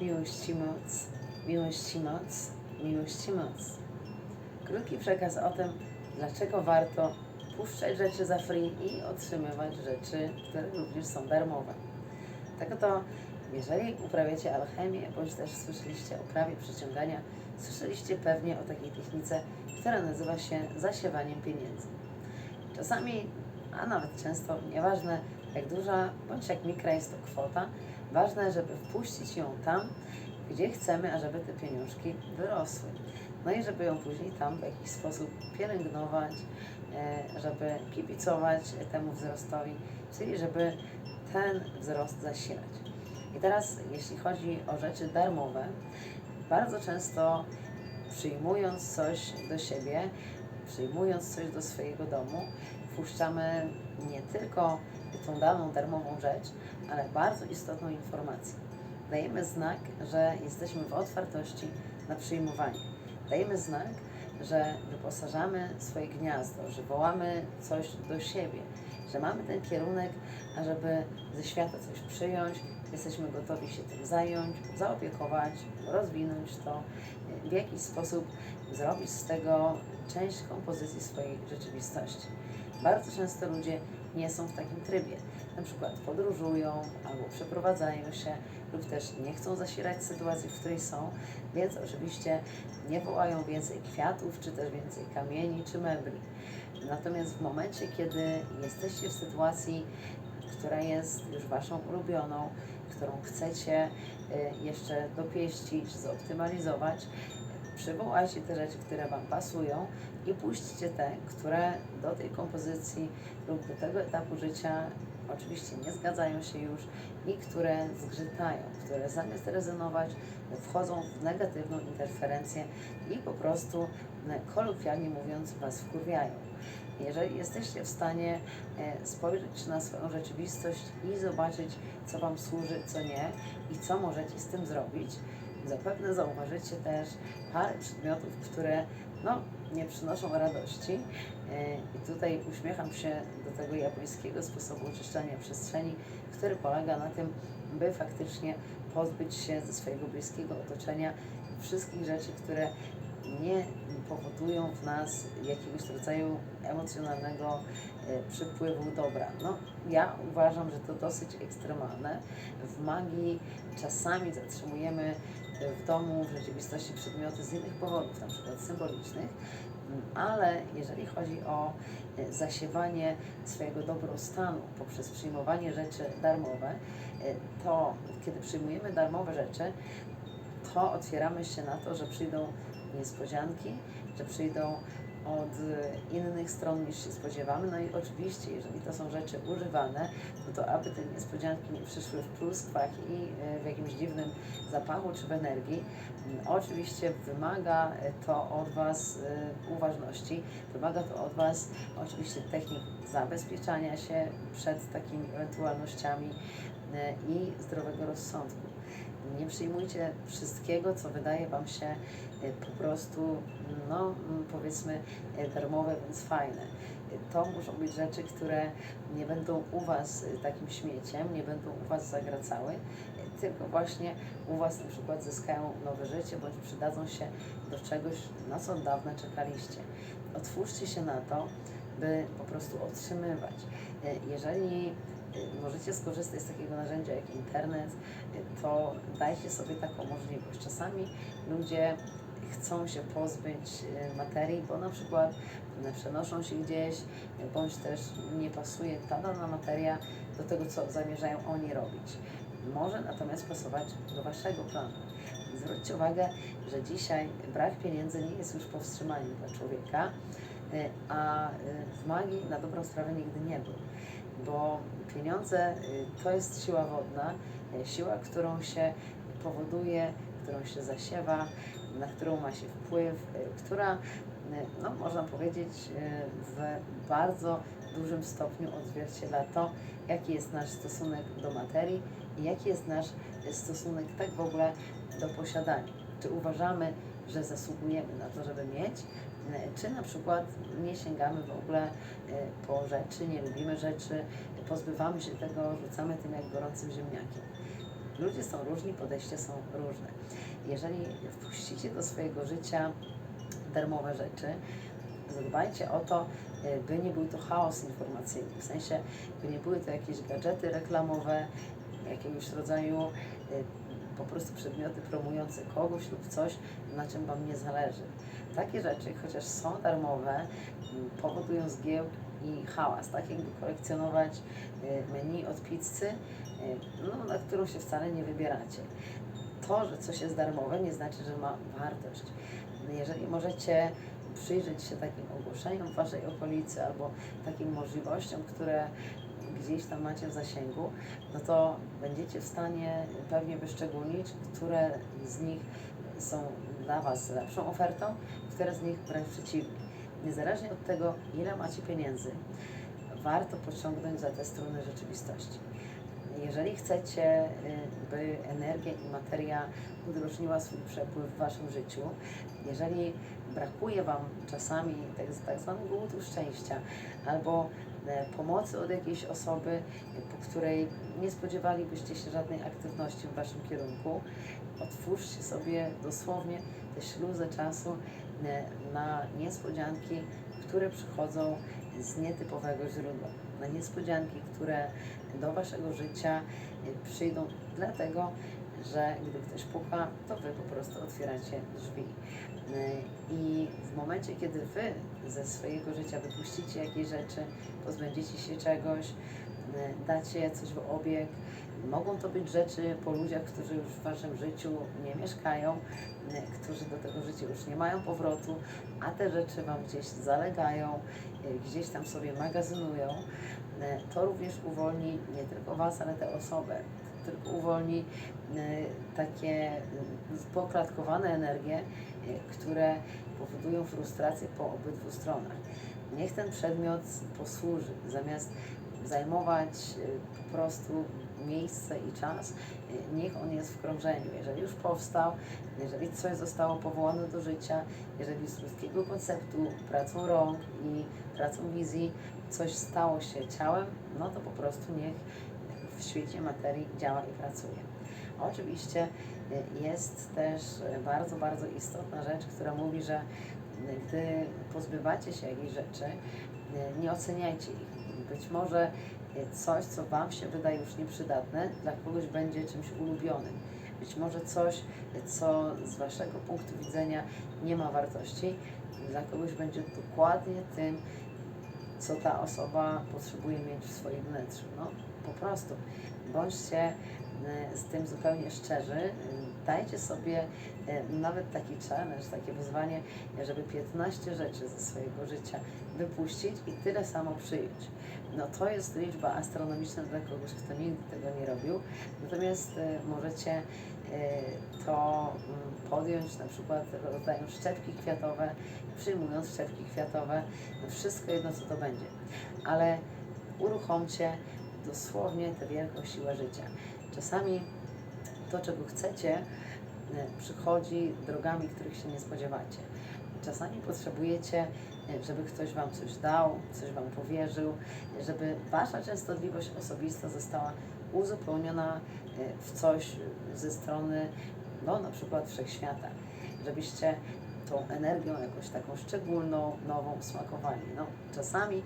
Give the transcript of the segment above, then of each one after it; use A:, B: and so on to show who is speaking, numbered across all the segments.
A: Miłości moc, miłości moc, miłości moc. Krótki przekaz o tym, dlaczego warto puszczać rzeczy za free i otrzymywać rzeczy, które również są darmowe. Tak oto, jeżeli uprawiacie alchemię, bądź też słyszeliście o prawie przyciągania, słyszeliście pewnie o takiej technice, która nazywa się zasiewaniem pieniędzy. Czasami, a nawet często, nieważne jak duża bądź jak mikra jest to kwota, ważne, żeby wpuścić ją tam, gdzie chcemy, ażeby te pieniążki wyrosły. No i żeby ją później tam w jakiś sposób pielęgnować, e, żeby kibicować temu wzrostowi, czyli żeby ten wzrost zasilać. I teraz, jeśli chodzi o rzeczy darmowe, bardzo często przyjmując coś do siebie, przyjmując coś do swojego domu, wpuszczamy nie tylko tą daną darmową rzecz, ale bardzo istotną informację. Dajemy znak, że jesteśmy w otwartości na przyjmowanie. Dajemy znak, że wyposażamy swoje gniazdo, że wołamy coś do siebie, że mamy ten kierunek, ażeby ze świata coś przyjąć, jesteśmy gotowi się tym zająć, zaopiekować, rozwinąć to, w jakiś sposób zrobić z tego część kompozycji swojej rzeczywistości. Bardzo często ludzie nie są w takim trybie. Na przykład podróżują albo przeprowadzają się lub też nie chcą zasilać sytuacji, w której są, więc oczywiście nie wołają więcej kwiatów, czy też więcej kamieni, czy mebli. Natomiast w momencie, kiedy jesteście w sytuacji, która jest już Waszą ulubioną, którą chcecie y, jeszcze dopieścić, zoptymalizować, przywołajcie te rzeczy, które Wam pasują i puśćcie te, które do tej kompozycji lub do tego etapu życia oczywiście nie zgadzają się już i które zgrzytają, które zamiast rezonować wchodzą w negatywną interferencję i po prostu e, kolokwialnie mówiąc Was wkurwiają. Jeżeli jesteście w stanie e, spojrzeć na swoją rzeczywistość i zobaczyć, co Wam służy, co nie i co możecie z tym zrobić, zapewne zauważycie też parę przedmiotów, które no, nie przynoszą radości. E, I tutaj uśmiecham się do tego japońskiego sposobu oczyszczania przestrzeni, który polega na tym, by faktycznie pozbyć się ze swojego bliskiego otoczenia wszystkich rzeczy, które nie powodują w nas jakiegoś rodzaju emocjonalnego e, przypływu dobra. No, ja uważam, że to dosyć ekstremalne. W magii czasami zatrzymujemy w domu, w rzeczywistości przedmioty z innych powodów, na przykład symbolicznych, ale jeżeli chodzi o e, zasiewanie swojego dobrostanu poprzez przyjmowanie rzeczy darmowe, e, to kiedy przyjmujemy darmowe rzeczy, to otwieramy się na to, że przyjdą niespodzianki, że przyjdą od innych stron niż się spodziewamy. No i oczywiście, jeżeli to są rzeczy używane, to aby te niespodzianki nie przyszły w pluskwach i e, w jakimś dziwnym zapachu czy w energii, mm, oczywiście wymaga to od Was e, uważności, wymaga to od Was oczywiście technik zabezpieczania się przed takimi ewentualnościami e, i zdrowego rozsądku. Nie przyjmujcie wszystkiego, co wydaje Wam się e, po prostu, no mm, powiedzmy, e, darmowe, więc fajne. E, to muszą być rzeczy, które nie będą u Was takim śmieciem, nie będą u Was zagracały, tylko właśnie u Was na przykład zyskają nowe życie, bądź przydadzą się do czegoś, na co od dawna czekaliście. Otwórzcie się na to, by po prostu otrzymywać. Jeżeli możecie skorzystać z takiego narzędzia jak internet, to dajcie sobie taką możliwość. Czasami ludzie chcą się pozbyć y, materii, bo na przykład przenoszą się gdzieś, bądź też nie pasuje ta dana materia do tego, co zamierzają oni robić. Może natomiast pasować do Waszego planu. Zwróćcie uwagę, że dzisiaj brak pieniędzy nie jest już powstrzymaniem dla człowieka, a w magii na dobrą sprawę nigdy nie był bo pieniądze to jest siła wodna, siła, którą się powoduje, którą się zasiewa, na którą ma się wpływ, y, która, no, można powiedzieć, w bardzo dużym stopniu odzwierciedla to, jaki jest nasz stosunek do materii i jaki jest nasz stosunek tak w ogóle do posiadania. Czy uważamy, że zasługujemy na to, żeby mieć, czy na przykład nie sięgamy w ogóle po rzeczy, nie lubimy rzeczy, pozbywamy się tego, rzucamy tym jak gorącym ziemniakiem. Ludzie są różni, podejścia są różne. Jeżeli wpuścicie do swojego życia darmowe rzeczy, zadbajcie o to, y, by nie był to chaos informacyjny, w sensie, by nie były to jakieś gadżety reklamowe, jakiegoś rodzaju y, po prostu przedmioty promujące kogoś lub coś, na czym Wam nie zależy. Takie rzeczy, chociaż są darmowe, powodują zgiełk i hałas, tak jakby kolekcjonować y, menu od pizzy, y, no, na którą się wcale nie wybieracie. To, że coś jest darmowe, nie znaczy, że ma wartość. Jeżeli możecie przyjrzeć się takim ogłoszeniom w Waszej okolicy albo takim możliwościom, które gdzieś tam macie w zasięgu, no to będziecie w stanie pewnie wyszczególnić, które z nich są dla Was lepszą ofertą, które z nich wręcz przeciwnie. Niezależnie od tego, ile macie pieniędzy, warto pociągnąć za te struny rzeczywistości. Jeżeli chcecie, y, by energia i materia udrożniła swój przepływ w Waszym życiu, jeżeli brakuje Wam czasami tak, tak zwanego łutu szczęścia albo e, pomocy od jakiejś osoby, po której nie spodziewalibyście się żadnej aktywności w Waszym kierunku, otwórzcie sobie dosłownie te śluzy czasu na niespodzianki, które przychodzą z nietypowego źródła, na niespodzianki, które do Waszego życia przyjdą dlatego, że gdy ktoś puka, to Wy po prostu otwieracie drzwi. I w momencie, kiedy Wy ze swojego życia wypuścicie jakieś rzeczy, pozbędziecie się czegoś, dacie coś w obieg, mogą to być rzeczy po ludziach, którzy już w Waszym życiu nie mieszkają, którzy do tego życia już nie mają powrotu, a te rzeczy Wam gdzieś zalegają, e, gdzieś tam sobie magazynują, e, to również uwolni nie tylko Was, ale tę osobę. Tylko uwolni e, takie e, poklatkowane energie, które powodują frustrację po obydwu stronach. Niech ten przedmiot posłuży, zamiast zajmować po prostu miejsce i czas, niech on jest w krążeniu. Jeżeli już powstał, jeżeli coś zostało powołane do życia, jeżeli z ludzkiego konceptu, pracą rąk i pracą wizji coś stało się ciałem, no to po prostu niech w świecie materii działa i pracuje. Oczywiście jest też bardzo, bardzo istotna rzecz, która mówi, że gdy pozbywacie się jakichś rzeczy, nie oceniajcie ich. Być może coś, co Wam się wydaje już nieprzydatne, dla kogoś będzie czymś ulubionym. Być może coś, co z Waszego punktu widzenia nie ma wartości, dla kogoś będzie dokładnie tym, co ta osoba potrzebuje mieć w swoim wnętrzu. No, po prostu bądźcie e, z tym zupełnie szczerzy. Dajcie sobie e, nawet taki challenge, takie wyzwanie, żeby 15 rzeczy ze swojego życia wypuścić i tyle samo przyjąć. No to jest liczba astronomiczna dla kogoś, kto nigdy tego nie robił. Natomiast e, możecie e, to mm, podjąć na przykład rozdając szczepki kwiatowe, przyjmując szczepki kwiatowe, no wszystko jedno co to będzie. Ale uruchomcie dosłownie tę wielką siłę życia. Czasami to, czego chcecie, e, przychodzi drogami, których się nie spodziewacie. Czasami potrzebujecie, żeby ktoś Wam coś dał, coś Wam powierzył, żeby Wasza częstotliwość osobista została uzupełniona e, w coś ze strony, no na przykład wszechświata. Żebyście tą energią jakąś taką szczególną, nową smakowali. No, czasami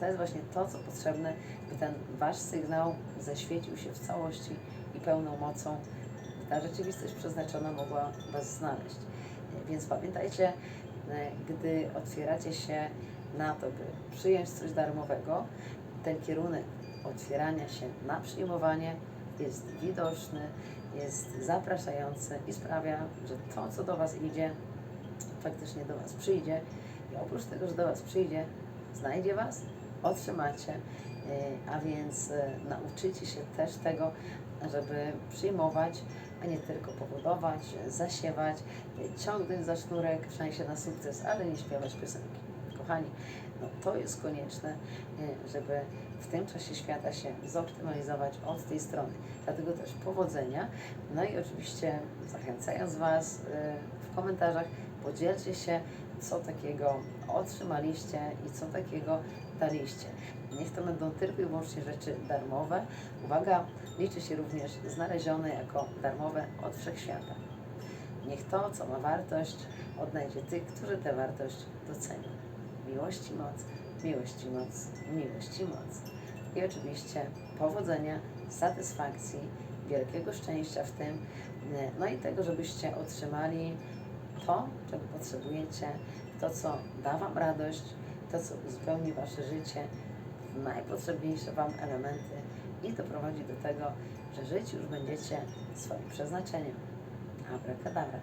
A: to jest właśnie to, co potrzebne, by ten Wasz sygnał zaświecił się w całości i pełną mocą, by ta rzeczywistość przeznaczona mogła Was znaleźć. Więc pamiętajcie, e, gdy otwieracie się na to, by przyjąć coś darmowego, ten kierunek otwierania się na przyjmowanie jest widoczny, jest zapraszający i sprawia, że to, co do Was idzie, faktycznie do Was przyjdzie. I oprócz tego, że do Was przyjdzie, znajdzie Was, otrzymacie, e, a więc e, nauczycie się też tego, żeby przyjmować, a nie tylko powodować, zasiewać, ciągnąć za sznurek, w sensie na sukces, ale nie śpiewać piosenki. Kochani, no to jest konieczne, e, żeby w tym czasie świata się zoptymalizować od tej strony. Dlatego też powodzenia. No i oczywiście zachęcając Was e, w komentarzach, podzielcie się co takiego otrzymaliście i co takiego daliście. Niech to będą tylko i wyłącznie rzeczy darmowe. Uwaga, liczy się również znalezione jako darmowe od wszechświata. Niech to, co ma wartość, odnajdzie tych, którzy tę wartość docenią. Miłości moc, miłości moc, miłości moc. I oczywiście powodzenia, satysfakcji, wielkiego szczęścia w tym, no i tego, żebyście otrzymali to, czego potrzebujecie, to, co da Wam radość, to, co uzupełni Wasze życie, najpotrzebniejsze Wam elementy i doprowadzi do tego, że żyć już będziecie swoim przeznaczeniem. Abracadabra.